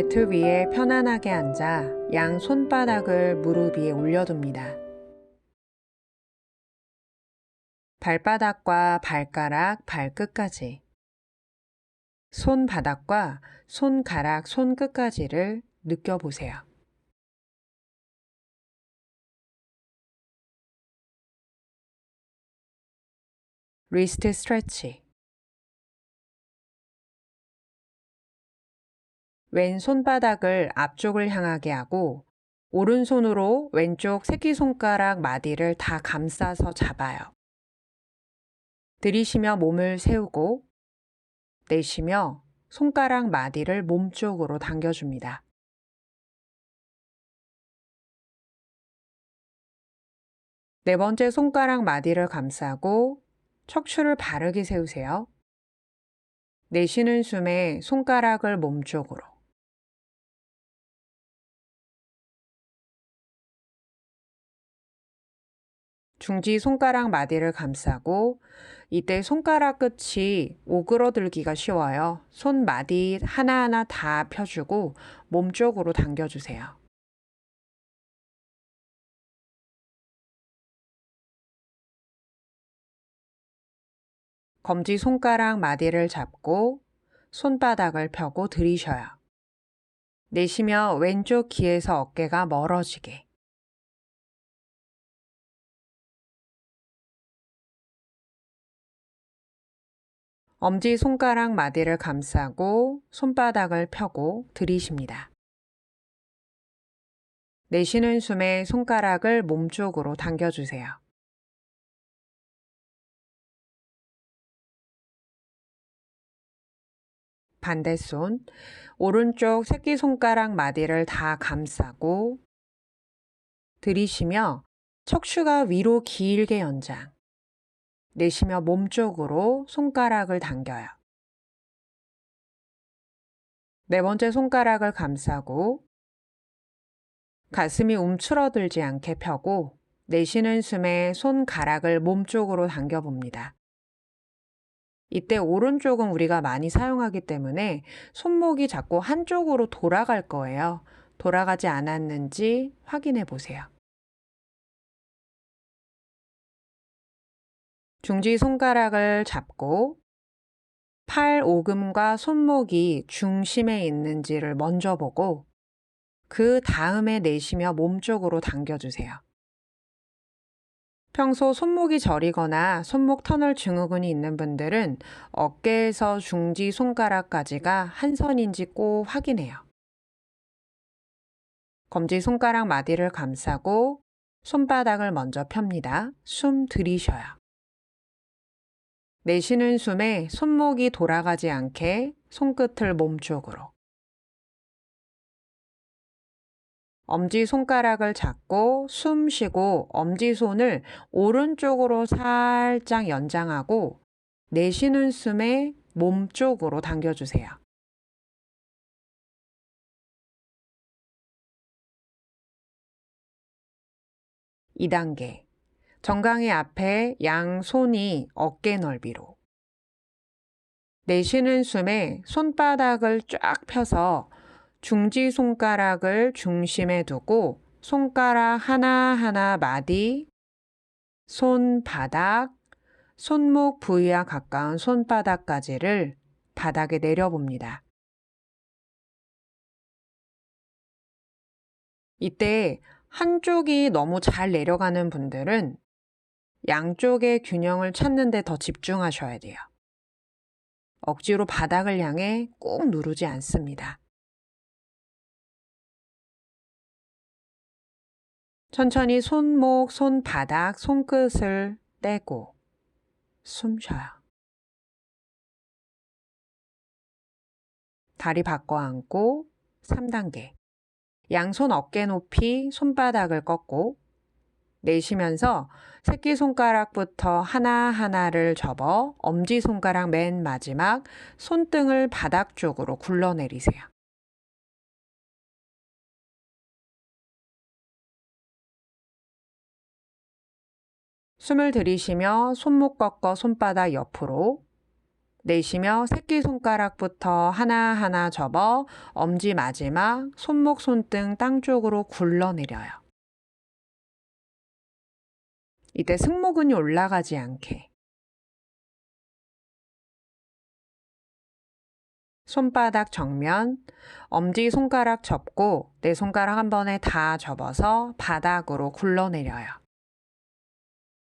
매트 위에 편안하게 앉아 양 손바닥을 무릎 위에 올려둡니다. 발바닥과 발가락, 발끝까지. 손바닥과 손가락, 손끝까지를 느껴보세요. 리스트 스트레치. 왼 손바닥을 앞쪽을 향하게 하고 오른손으로 왼쪽 새끼손가락 마디를 다 감싸서 잡아요. 들이쉬며 몸을 세우고 내쉬며 손가락 마디를 몸쪽으로 당겨줍니다. 네 번째 손가락 마디를 감싸고 척추를 바르게 세우세요. 내쉬는 숨에 손가락을 몸쪽으로. 중지 손가락 마디를 감싸고 이때 손가락 끝이 오그러들기가 쉬워요. 손 마디 하나하나 다 펴주고 몸 쪽으로 당겨주세요. 검지 손가락 마디를 잡고 손바닥을 펴고 들이셔요. 내쉬며 왼쪽 귀에서 어깨가 멀어지게. 엄지 손가락 마디를 감싸고 손바닥을 펴고 들이쉽니다. 내쉬는 숨에 손가락을 몸쪽으로 당겨주세요. 반대손, 오른쪽 새끼손가락 마디를 다 감싸고 들이쉬며 척추가 위로 길게 연장. 내쉬며 몸쪽으로 손가락을 당겨요. 네 번째 손가락을 감싸고 가슴이 움츠러들지 않게 펴고 내쉬는 숨에 손가락을 몸쪽으로 당겨봅니다. 이때 오른쪽은 우리가 많이 사용하기 때문에 손목이 자꾸 한쪽으로 돌아갈 거예요. 돌아가지 않았는지 확인해 보세요. 중지 손가락을 잡고 팔 오금과 손목이 중심에 있는지를 먼저 보고 그 다음에 내쉬며 몸쪽으로 당겨주세요. 평소 손목이 저리거나 손목 터널 증후군이 있는 분들은 어깨에서 중지 손가락까지가 한 선인지 꼭 확인해요. 검지 손가락 마디를 감싸고 손바닥을 먼저 펴니다. 숨 들이셔요. 내쉬는 숨에 손목이 돌아가지 않게 손끝을 몸쪽으로. 엄지 손가락을 잡고 숨 쉬고 엄지손을 오른쪽으로 살짝 연장하고 내쉬는 숨에 몸쪽으로 당겨주세요. (2단계) 정강이 앞에 양 손이 어깨 넓이로 내쉬는 숨에 손바닥을 쫙 펴서 중지 손가락을 중심에 두고 손가락 하나하나 마디, 손바닥, 손목 부위와 가까운 손바닥까지를 바닥에 내려봅니다. 이때 한쪽이 너무 잘 내려가는 분들은 양쪽의 균형을 찾는 데 더 집중하셔야 돼요. 억지로 바닥을 향해 꼭 누르지 않습니다. 천천히 손목, 손바닥, 손끝을 떼고 숨 쉬어요. 다리 바꿔 앉고 3단계. 양손 어깨 높이 손바닥을 꺾고 내쉬면서 새끼손가락부터 하나하나를 접어 엄지손가락 맨 마지막 손등을 바닥 쪽으로 굴러내리세요. 숨을 들이쉬며 손목 꺾어 손바닥 옆으로 내쉬며 새끼손가락부터 하나하나 접어 엄지 마지막 손목, 손등 땅 쪽으로 굴러내려요. 이때 승모근이 올라가지 않게 손바닥 정면, 엄지 손가락 접고 내 손가락 한 번에 다 접어서 바닥으로 굴러내려요.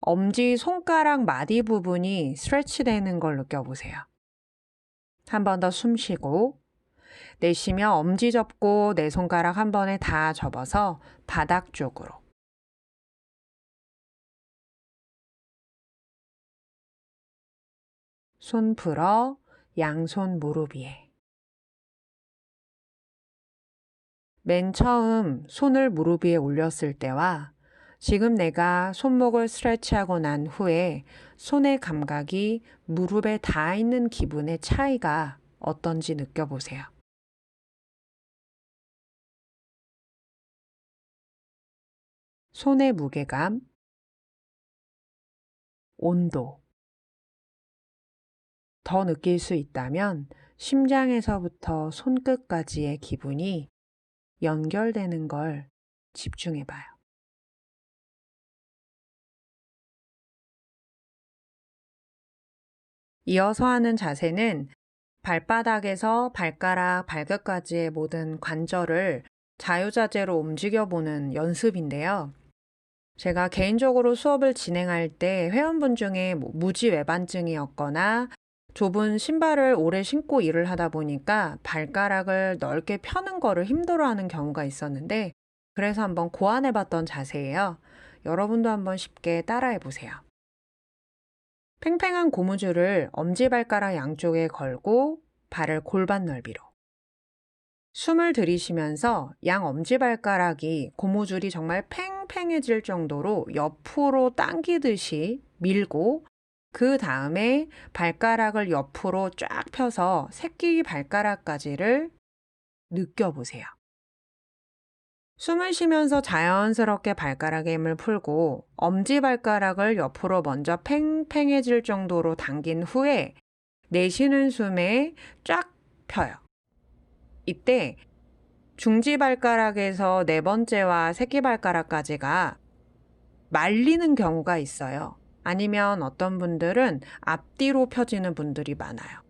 엄지 손가락 마디 부분이 스트레치 되는 걸 느껴보세요. 한 번 더 숨 쉬고 내쉬며 엄지 접고 내 손가락 한 번에 다 접어서 바닥 쪽으로 손 풀어 양손 무릎 위에 맨 처음 손을 무릎 위에 올렸을 때와 지금 내가 손목을 스트레치하고 난 후에 손의 감각이 무릎에 닿아 있는 기분의 차이가 어떤지 느껴보세요. 손의 무게감, 온도. 더 느낄 수 있다면 심장에서부터 손끝까지의 기분이 연결되는 걸 집중해 봐요. 이어서 하는 자세는 발바닥에서 발가락, 발끝까지의 모든 관절을 자유자재로 움직여보는 연습인데요. 제가 개인적으로 수업을 진행할 때 회원분 중에 뭐 무지외반증이었거나 좁은 신발을 오래 신고 일을 하다 보니까 발가락을 넓게 펴는 거를 힘들어하는 경우가 있었는데 그래서 한번 고안해 봤던 자세예요. 여러분도 한번 쉽게 따라해 보세요. 팽팽한 고무줄을 엄지발가락 양쪽에 걸고 발을 골반 넓이로 숨을 들이쉬면서 양 엄지발가락이 고무줄이 정말 팽팽해질 정도로 옆으로 당기듯이 밀고 그 다음에 발가락을 옆으로 쫙 펴서 새끼 발가락까지를 느껴보세요. 숨을 쉬면서 자연스럽게 발가락의 힘을 풀고 엄지발가락을 옆으로 먼저 팽팽해질 정도로 당긴 후에 내쉬는 숨에 쫙 펴요. 이때 중지발가락에서 네 번째와 새끼발가락까지가 말리는 경우가 있어요. 아니면 어떤 분들은 앞뒤로 펴지는 분들이 많아요.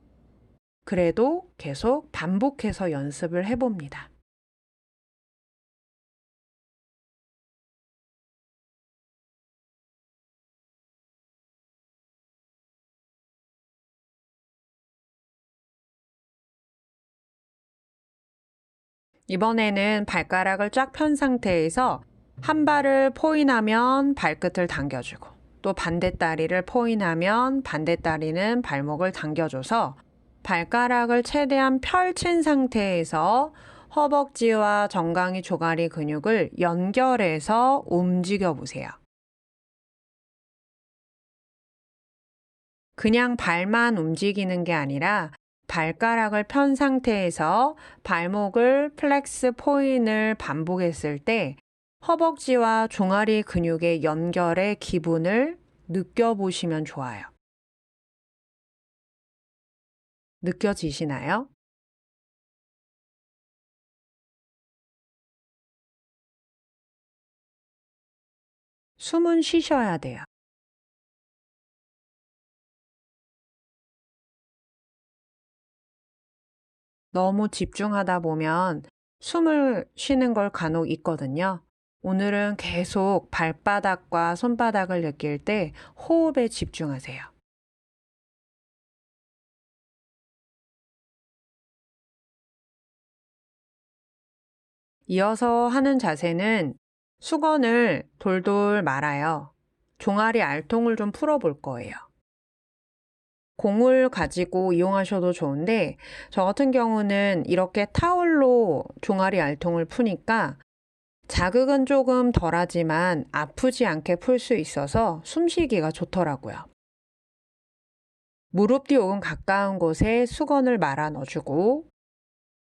그래도 계속 반복해서 연습을 해봅니다. 이번에는 발가락을 쫙 편 상태에서 한 발을 포인하면 발끝을 당겨주고 또 반대 다리를 포인하면 반대 다리는 발목을 당겨줘서 발가락을 최대한 펼친 상태에서 허벅지와 정강이 조가리 근육을 연결해서 움직여 보세요. 그냥 발만 움직이는 게 아니라 발가락을 편 상태에서 발목을 플렉스 포인을 반복했을 때 허벅지와 종아리 근육의 연결의 기분을 느껴보시면 좋아요. 느껴지시나요? 숨은 쉬셔야 돼요. 너무 집중하다 보면 숨을 쉬는 걸 간혹 있거든요. 오늘은 계속 발바닥과 손바닥을 느낄 때 호흡에 집중하세요. 이어서 하는 자세는 수건을 돌돌 말아요. 종아리 알통을 좀 풀어볼 거예요. 공을 가지고 이용하셔도 좋은데 저 같은 경우는 이렇게 타올로 종아리 알통을 푸니까 자극은 조금 덜하지만 아프지 않게 풀 수 있어서 숨쉬기가 좋더라고요. 무릎 뒤 혹은 가까운 곳에 수건을 말아 넣어주고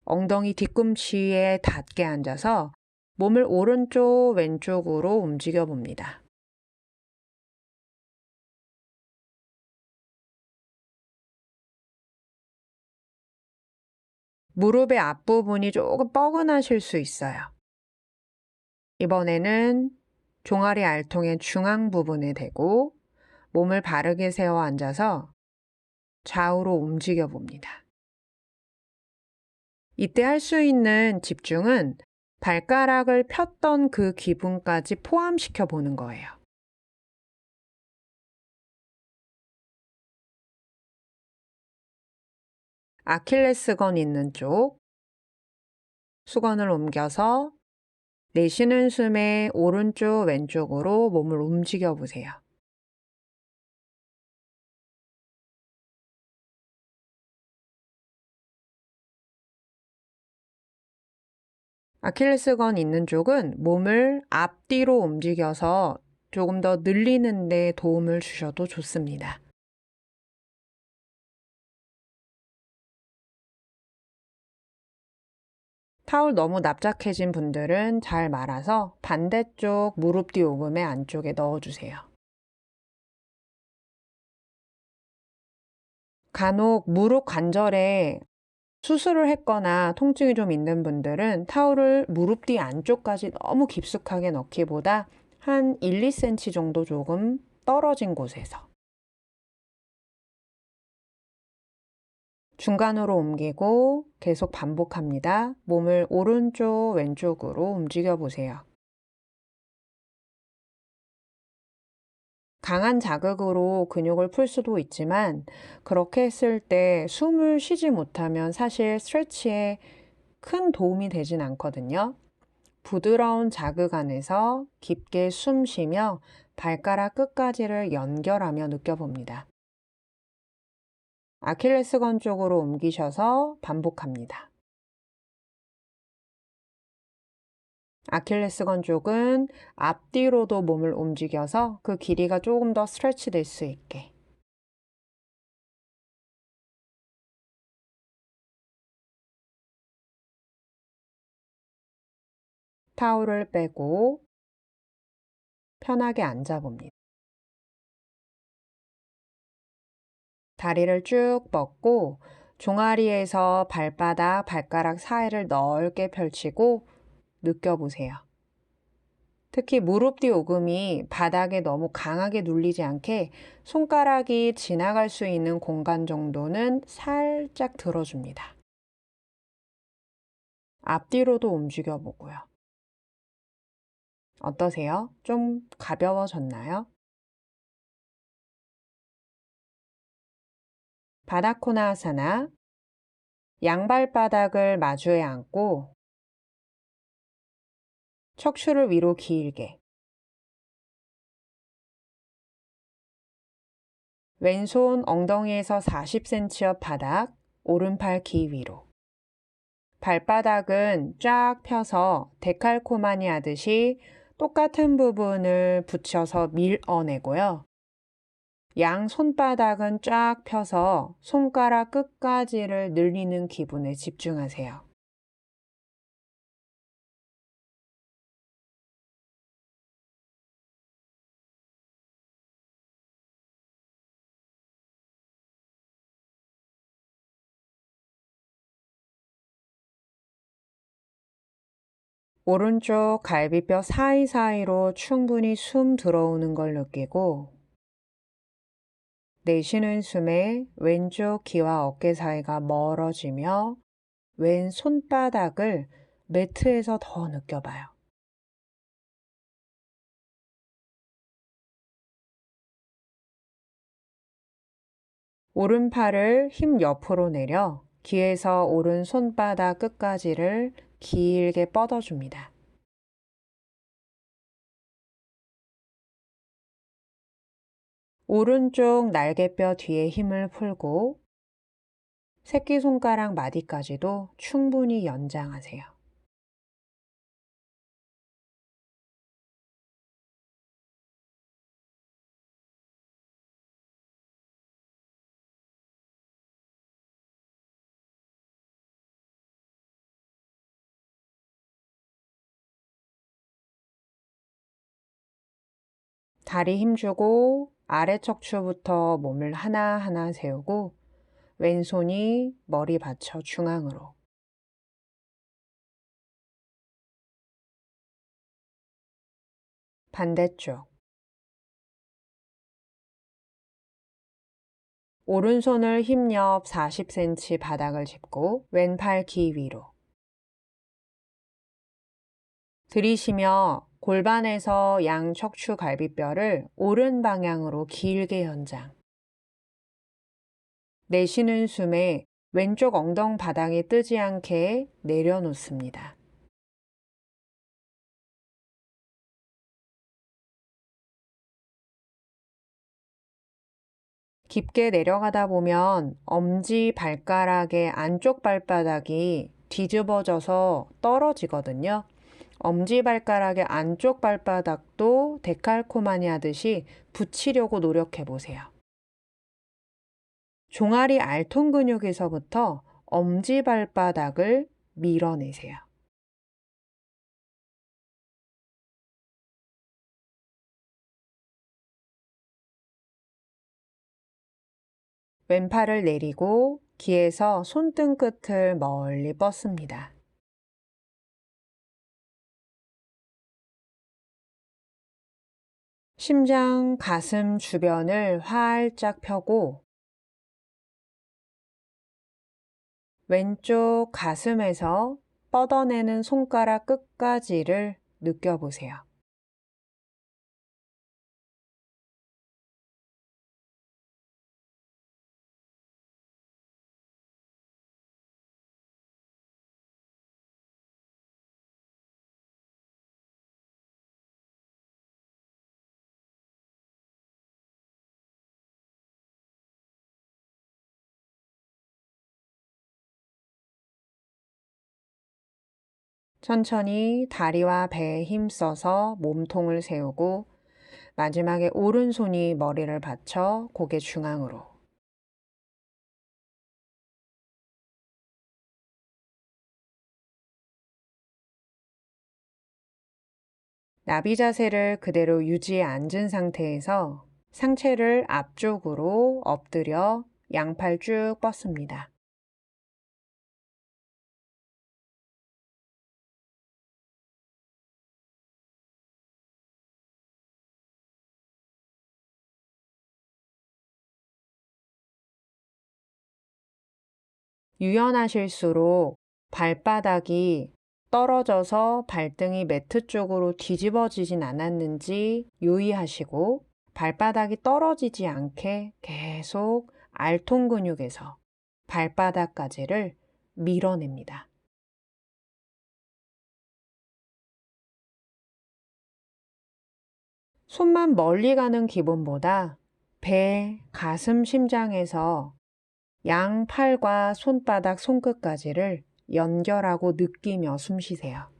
엉덩이 뒤꿈치에 닿게 앉아서 몸을 오른쪽 왼쪽으로 움직여 봅니다. 무릎의 앞부분이 조금 뻐근하실 수 있어요. 이번에는 종아리 알통의 중앙 부분에 대고 몸을 바르게 세워 앉아서 좌우로 움직여 봅니다. 이때 할 수 있는 집중은 발가락을 폈던 그 기분까지 포함시켜 보는 거예요. 아킬레스건 있는 쪽 수건을 옮겨서 내쉬는 숨에 오른쪽 왼쪽으로 몸을 움직여 보세요. 아킬레스건 있는 쪽은 몸을 앞뒤로 움직여서 조금 더 늘리는 데 도움을 주셔도 좋습니다. 타올 너무 납작해진 분들은 잘 말아서 반대쪽 무릎 뒤 오금의 안쪽에 넣어주세요. 간혹 무릎 관절에 수술을 했거나 통증이 좀 있는 분들은 타올을 무릎 뒤 안쪽까지 너무 깊숙하게 넣기보다 한 1, 2cm 정도 조금 떨어진 곳에서 중간으로 옮기고 계속 반복합니다. 몸을 오른쪽, 왼쪽으로 움직여 보세요. 강한 자극으로 근육을 풀 수도 있지만 그렇게 했을 때 숨을 쉬지 못하면 사실 스트레치에 큰 도움이 되진 않거든요. 부드러운 자극 안에서 깊게 숨 쉬며 발가락 끝까지를 연결하며 느껴봅니다. 아킬레스건 쪽으로 옮기셔서 반복합니다. 아킬레스건 쪽은 앞뒤로도 몸을 움직여서 그 길이가 조금 더 스트레치 될 수 있게. 타올을 빼고 편하게 앉아봅니다. 다리를 쭉 뻗고 종아리에서 발바닥, 발가락 사이를 넓게 펼치고 느껴보세요. 특히 무릎 뒤 오금이 바닥에 너무 강하게 눌리지 않게 손가락이 지나갈 수 있는 공간 정도는 살짝 들어줍니다. 앞뒤로도 움직여 보고요. 어떠세요? 좀 가벼워졌나요? 바다코나 아사나 양발바닥을 마주에 앉고 척추를 위로 길게 왼손 엉덩이에서 40cm 옆 바닥, 오른팔 기 위로 발바닥은 쫙 펴서 데칼코마니 하듯이 똑같은 부분을 붙여서 밀어내고요. 양 손바닥은 쫙 펴서 손가락 끝까지를 늘리는 기분에 집중하세요. 오른쪽 갈비뼈 사이사이로 충분히 숨 들어오는 걸 느끼고 내쉬는 숨에 왼쪽 귀와 어깨 사이가 멀어지며 왼 손바닥을 매트에서 더 느껴봐요. 오른팔을 힘 옆으로 내려 귀에서 오른 손바닥 끝까지를 길게 뻗어줍니다. 오른쪽 날개뼈 뒤에 힘을 풀고 새끼손가락 마디까지도 충분히 연장하세요. 다리 힘주고 아래 척추부터 몸을 하나하나 세우고 왼손이 머리 받쳐 중앙으로. 반대쪽. 오른손을 힘 옆 40cm 바닥을 짚고 왼팔 귀 위로. 들이쉬며 골반에서 양 척추 갈비뼈를 오른 방향으로 길게 연장. 내쉬는 숨에 왼쪽 엉덩 바닥이 뜨지 않게 내려놓습니다. 깊게 내려가다 보면 엄지 발가락의 안쪽 발바닥이 뒤집어져서 떨어지거든요. 엄지발가락의 안쪽 발바닥도 데칼코마니 하듯이 붙이려고 노력해 보세요. 종아리 알통 근육에서부터 엄지발바닥을 밀어내세요. 왼팔을 내리고 기에서 손등 끝을 멀리 뻗습니다. 심장, 가슴 주변을 활짝 펴고 왼쪽 가슴에서 뻗어내는 손가락 끝까지를 느껴보세요. 천천히 다리와 배에 힘써서 몸통을 세우고 마지막에 오른손이 머리를 받쳐 고개 중앙으로. 나비 자세를 그대로 유지해 앉은 상태에서 상체를 앞쪽으로 엎드려 양팔 쭉 뻗습니다. 유연하실수록 발바닥이 떨어져서 발등이 매트 쪽으로 뒤집어지진 않았는지 유의하시고 발바닥이 떨어지지 않게 계속 알통 근육에서 발바닥까지를 밀어냅니다. 손만 멀리 가는 기분보다 배, 가슴, 심장에서 양 팔과 손바닥, 손끝까지를 연결하고 느끼며 숨 쉬세요.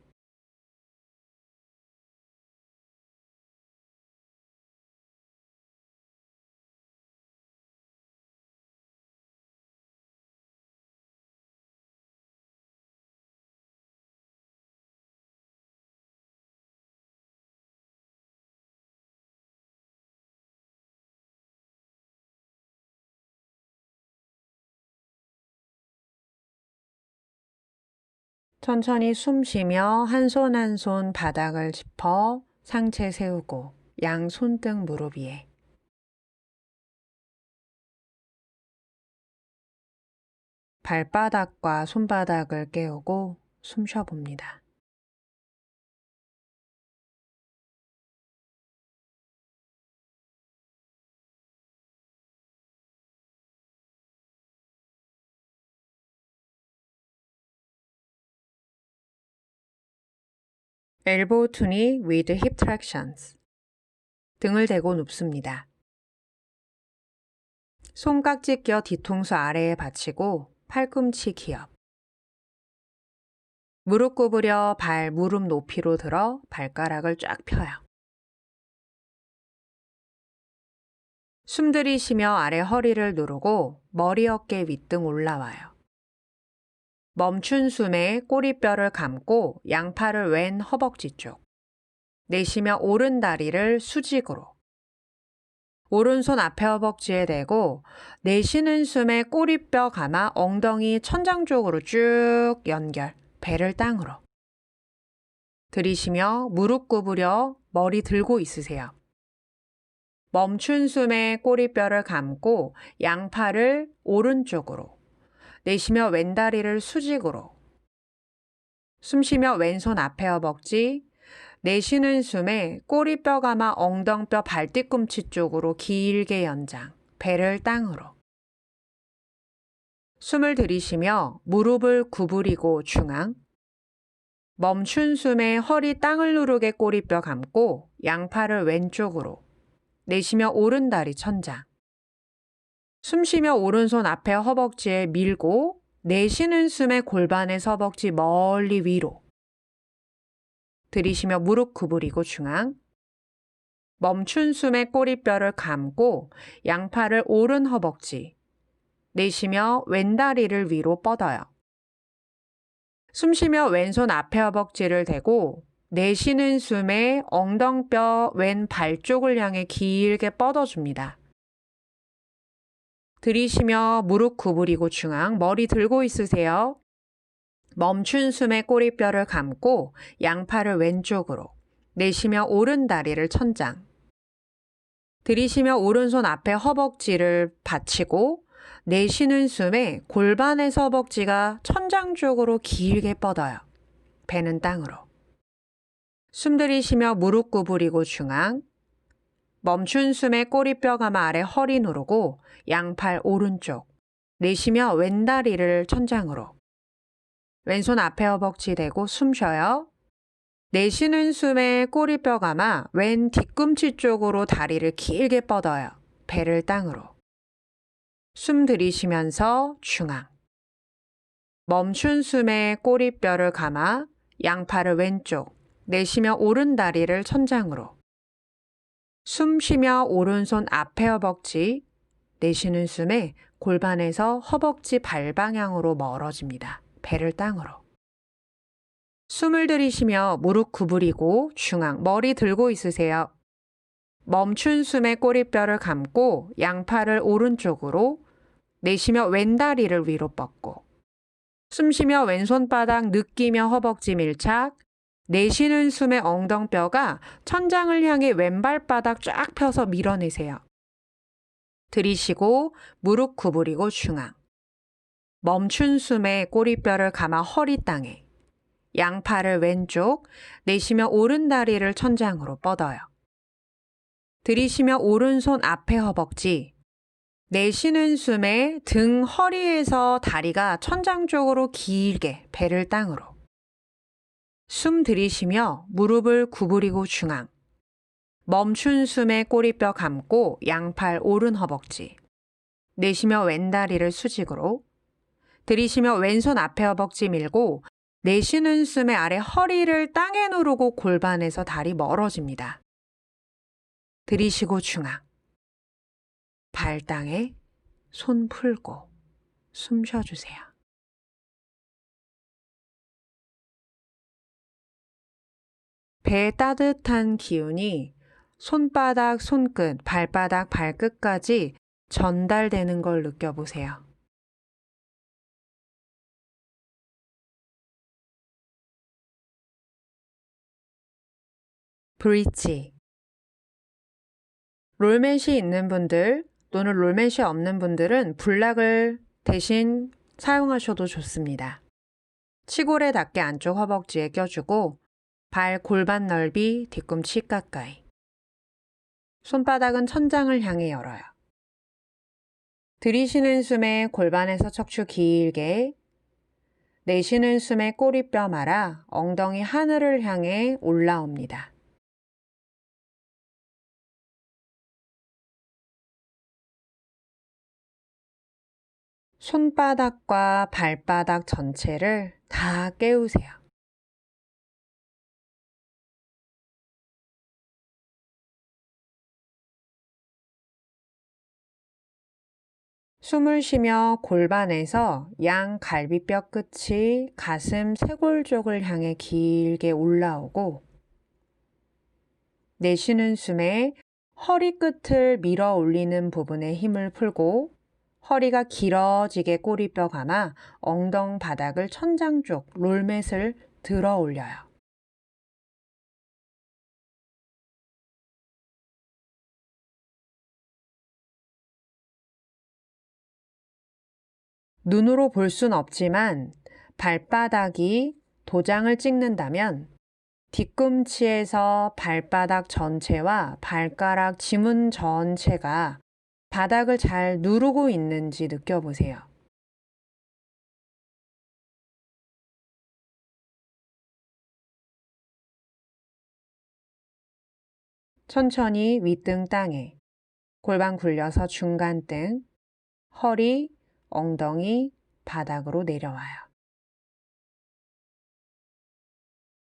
천천히 숨 쉬며 한 손 한 손 바닥을 짚어 상체 세우고 양 손등 무릎 위에 발바닥과 손바닥을 깨우고 숨 쉬어봅니다. To knee with hip tractions. 등을 대고 눕습니다. 손깍지 껴 뒤통수 아래에 받치고 팔꿈치 기업. 무릎 구부려 발 무릎 높이로 들어 발가락을 쫙 펴요. 숨 들이쉬며 아래 허리를 누르고 머리 어깨 윗등 올라와요. 멈춘 숨에 꼬리뼈를 감고 양팔을 왼 허벅지 쪽. 내쉬며 오른 다리를 수직으로. 오른손 앞에 허벅지에 대고 내쉬는 숨에 꼬리뼈 감아 엉덩이 천장 쪽으로 쭉 연결. 배를 땅으로. 들이쉬며 무릎 구부려 머리 들고 있으세요. 멈춘 숨에 꼬리뼈를 감고 양팔을 오른쪽으로, 내쉬며 왼다리를 수직으로, 숨 쉬며 왼손 앞에 허벅지, 내쉬는 숨에 꼬리뼈 감아 엉덩뼈 발뒤꿈치 쪽으로 길게 연장, 배를 땅으로. 숨을 들이쉬며 무릎을 구부리고 중앙. 멈춘 숨에 허리 땅을 누르게 꼬리뼈 감고 양팔을 왼쪽으로. 내쉬며 오른 다리 천장. 숨 쉬며 오른손 앞에 허벅지에 밀고 내쉬는 숨에 골반의 허벅지 멀리 위로. 들이쉬며 무릎 구부리고 중앙. 멈춘 숨에 꼬리뼈를 감고 양팔을 오른 허벅지. 내쉬며 왼다리를 위로 뻗어요. 숨 쉬며 왼손 앞에 허벅지를 대고 내쉬는 숨에 엉덩뼈 왼 발 쪽을 향해 길게 뻗어줍니다. 들이쉬며 무릎 구부리고 중앙 머리 들고 있으세요. 멈춘 숨에 꼬리뼈를 감고 양팔을 왼쪽으로 내쉬며 오른 다리를 천장. 들이쉬며 오른손 앞에 허벅지를 받치고 내쉬는 숨에 골반에서 허벅지가 천장 쪽으로 길게 뻗어요. 배는 땅으로. 숨 들이쉬며 무릎 구부리고 중앙. 멈춘 숨에 꼬리뼈 감아 아래 허리 누르고 양팔 오른쪽. 내쉬며 왼다리를 천장으로. 왼손 앞에 허벅지 대고 숨 쉬어요. 내쉬는 숨에 꼬리뼈 감아 왼 뒤꿈치 쪽으로 다리를 길게 뻗어요. 배를 땅으로. 숨 들이쉬면서 중앙. 멈춘 숨에 꼬리뼈를 감아 양팔을 왼쪽, 내쉬며 오른 다리를 천장으로. 숨 쉬며 오른손 앞에 허벅지, 내쉬는 숨에 골반에서 허벅지 발 방향으로 멀어집니다. 배를 땅으로. 숨을 들이쉬며 무릎 구부리고 중앙 머리 들고 있으세요. 멈춘 숨에 꼬리뼈를 감고 양팔을 오른쪽으로 내쉬며 왼다리를 위로 뻗고 숨 쉬며 왼손바닥 느끼며 허벅지 밀착 내쉬는 숨에 엉덩뼈가 천장을 향해 왼발바닥 쫙 펴서 밀어내세요. 들이쉬고 무릎 구부리고 중앙 멈춘 숨에 꼬리뼈를 감아 허리 땅에 양팔을 왼쪽 내쉬며 오른 다리를 천장으로 뻗어요. 들이쉬며 오른손 앞에 허벅지 내쉬는 숨에 등 허리에서 다리가 천장 쪽으로 길게 배를 땅으로 숨 들이쉬며 무릎을 구부리고 중앙 멈춘 숨에 꼬리뼈 감고 양팔 오른 허벅지 내쉬며 왼다리를 수직으로 들이쉬며 왼손 앞에 허벅지 밀고 내쉬는 숨에 아래 허리를 땅에 누르고 골반에서 다리 멀어집니다. 들이쉬고 중앙. 발 땅에 손 풀고 숨 쉬어주세요. 배의 따뜻한 기운이 손바닥, 손끝, 발바닥, 발끝까지 전달되는 걸 느껴보세요. 브릿지 롤맷이 있는 분들 또는 롤맷이 없는 분들은 블락을 대신 사용하셔도 좋습니다. 치골에 닿게 안쪽 허벅지에 껴주고 발 골반 넓이 뒤꿈치 가까이 손바닥은 천장을 향해 열어요. 들이쉬는 숨에 골반에서 척추 길게 내쉬는 숨에 꼬리뼈 말아 엉덩이 하늘을 향해 올라옵니다. 손바닥과 발바닥 전체를 다 깨우세요. 숨을 쉬며 골반에서 양 갈비뼈 끝이 가슴 쇄골 쪽을 향해 길게 올라오고 내쉬는 숨에 허리 끝을 밀어 올리는 부분에 힘을 풀고 허리가 길어지게 꼬리뼈 감아 엉덩 바닥을 천장 쪽 롤맷을 들어 올려요. 눈으로 볼 순 없지만 발바닥이 도장을 찍는다면 뒤꿈치에서 발바닥 전체와 발가락 지문 전체가 바닥을 잘 누르고 있는지 느껴보세요. 천천히 윗등 땅에, 골반 굴려서 중간 등, 허리, 엉덩이, 바닥으로 내려와요.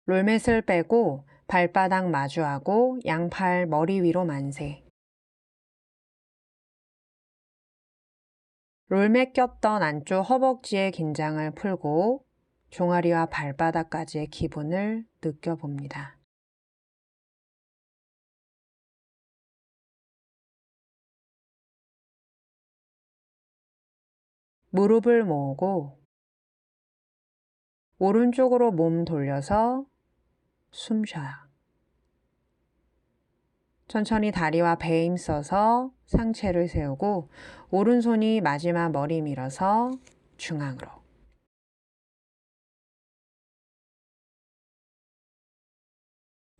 롤맷을 빼고 발바닥 마주하고 양팔 머리 위로 만세. 롤맷 꼈던 안쪽 허벅지의 긴장을 풀고 종아리와 발바닥까지의 기분을 느껴봅니다. 무릎을 모으고 오른쪽으로 몸 돌려서 숨 쉬어요. 천천히 다리와 배 힘써서 상체를 세우고 오른손이 마지막 머리 밀어서 중앙으로.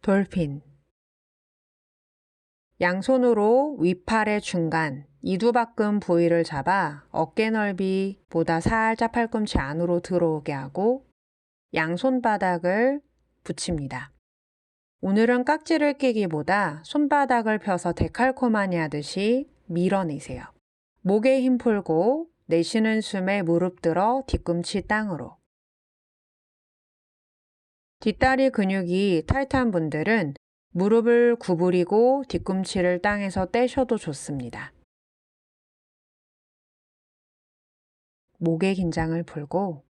돌핀. 양손으로 윗팔의 중간, 이두박근 부위를 잡아 어깨 넓이보다 살짝 팔꿈치 안으로 들어오게 하고 양손바닥을 붙입니다. 오늘은 깍지를 끼기보다 손바닥을 펴서 데칼코마니 하듯이 밀어내세요. 목에 힘 풀고 내쉬는 숨에 무릎 들어 뒤꿈치 땅으로. 뒷다리 근육이 타이트한 분들은 무릎을 구부리고 뒤꿈치를 땅에서 떼셔도 좋습니다. 목의 긴장을 풀고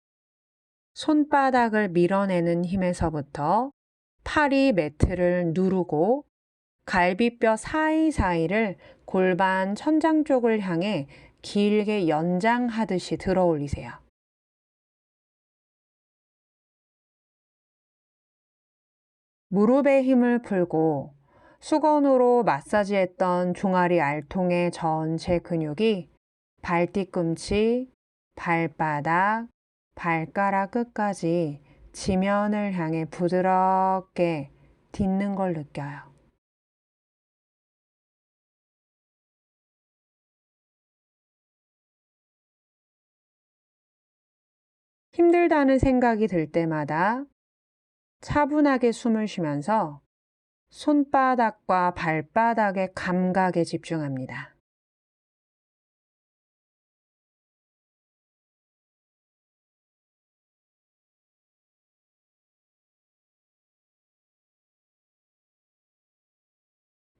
손바닥을 밀어내는 힘에서부터 팔이 매트를 누르고 갈비뼈 사이사이를 골반 천장 쪽을 향해 길게 연장하듯이 들어 올리세요. 무릎에 힘을 풀고 수건으로 마사지했던 종아리 알통의 전체 근육이 발뒤꿈치, 발바닥, 발가락 끝까지 지면을 향해 부드럽게 딛는 걸 느껴요. 힘들다는 생각이 들 때마다 차분하게 숨을 쉬면서 손바닥과 발바닥의 감각에 집중합니다.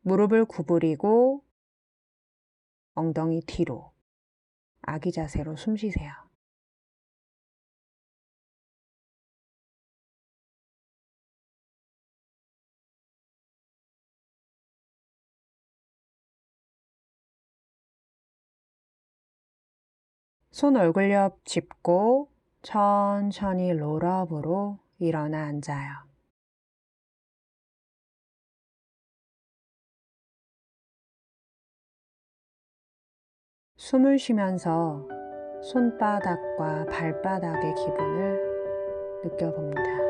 무릎을 구부리고 엉덩이 뒤로 아기 자세로 숨 쉬세요. 손 얼굴 옆 짚고 천천히 롤업으로 일어나 앉아요. 숨을 쉬면서 손바닥과 발바닥의 기분을 느껴봅니다.